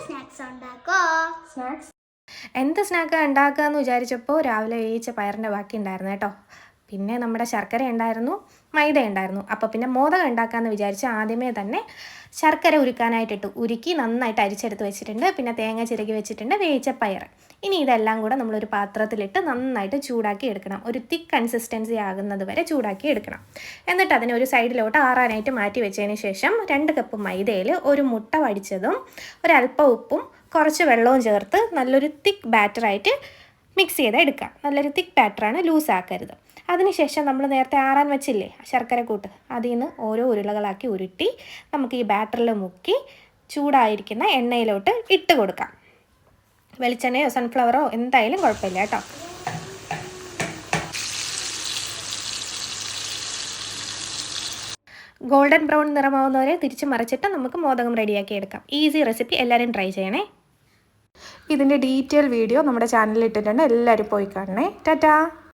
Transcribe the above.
Snacks ഉണ്ടാക്കോ? Snacks എന്ത് സ്നാക്കാണ് ഉണ്ടാക്കുക എന്ന് വിചാരിച്ചപ്പോൾ രാവിലെ വേവിച്ച പയറിന്റെ ബാക്കി ഉണ്ടായിരുന്നു കേട്ടോ പിന്നെ നമ്മുടെ ശർക്കര ഉണ്ടായിരുന്നു മൈദ ഉണ്ടായിരുന്നു. അപ്പോൾ പിന്നെ മോദകം ഉണ്ടാക്കാമെന്ന് വിചാരിച്ച് ആദ്യമേ തന്നെ ശർക്കര ഉരുക്കാനായിട്ടിട്ടു ഉരുക്കി നന്നായിട്ട് അരിച്ചെടുത്ത് വെച്ചിട്ടുണ്ട്. പിന്നെ തേങ്ങ ചിരകി വെച്ചിട്ടുണ്ട് വേവിച്ച പയർ ഇനി ഇതെല്ലാം കൂടെ നമ്മളൊരു പാത്രത്തിലിട്ട് നന്നായിട്ട് ചൂടാക്കി എടുക്കണം. ഒരു തിക്ക് കൺസിസ്റ്റൻസി ആകുന്നത് വരെ ചൂടാക്കി എടുക്കണം. എന്നിട്ട് അതിനെ ഒരു സൈഡിലോട്ട് ആറാനായിട്ട് മാറ്റി വെച്ചതിന് ശേഷം രണ്ട് കപ്പ് മൈദയിൽ ഒരു മുട്ട വടിച്ചതും ഒരല്പം ഉപ്പും കുറച്ച് വെള്ളവും ചേർത്ത് നല്ലൊരു തിക്ക് ബാറ്ററായിട്ട് മിക്സ് ചെയ്ത് എടുക്കാം. നല്ലൊരു തിക്ക് ബാറ്ററാണ് ലൂസ് ആക്കരുത്. അതിനുശേഷം നമ്മൾ നേരത്തെ ആറാൻ വെച്ചില്ലേ ശർക്കര കൂട്ട് അതിൽ നിന്ന് ഓരോ ഉരുളകളാക്കി ഉരുട്ടി നമുക്ക് ഈ ബാറ്ററിൽ മുക്കി ചൂടായിരിക്കുന്ന എണ്ണയിലോട്ട് ഇട്ട് കൊടുക്കാം. വെളിച്ചെണ്ണയോ സൺഫ്ലവറോ എന്തായാലും കുഴപ്പമില്ല കേട്ടോ. ഗോൾഡൻ ബ്രൗൺ നിറമാവുന്നവരെ തിരിച്ച് മറിച്ചിട്ട് നമുക്ക് മോദകം റെഡിയാക്കി എടുക്കാം. ഈസി റെസിപ്പി എല്ലാവരും ട്രൈ ചെയ്യണേ. ഇതിന്റെ ഡീറ്റെയിൽ വീഡിയോ നമ്മുടെ ചാനലിൽ ഇട്ടിട്ടുണ്ട്. എല്ലാവരും പോയി കാണണേ. ടാറ്റാ!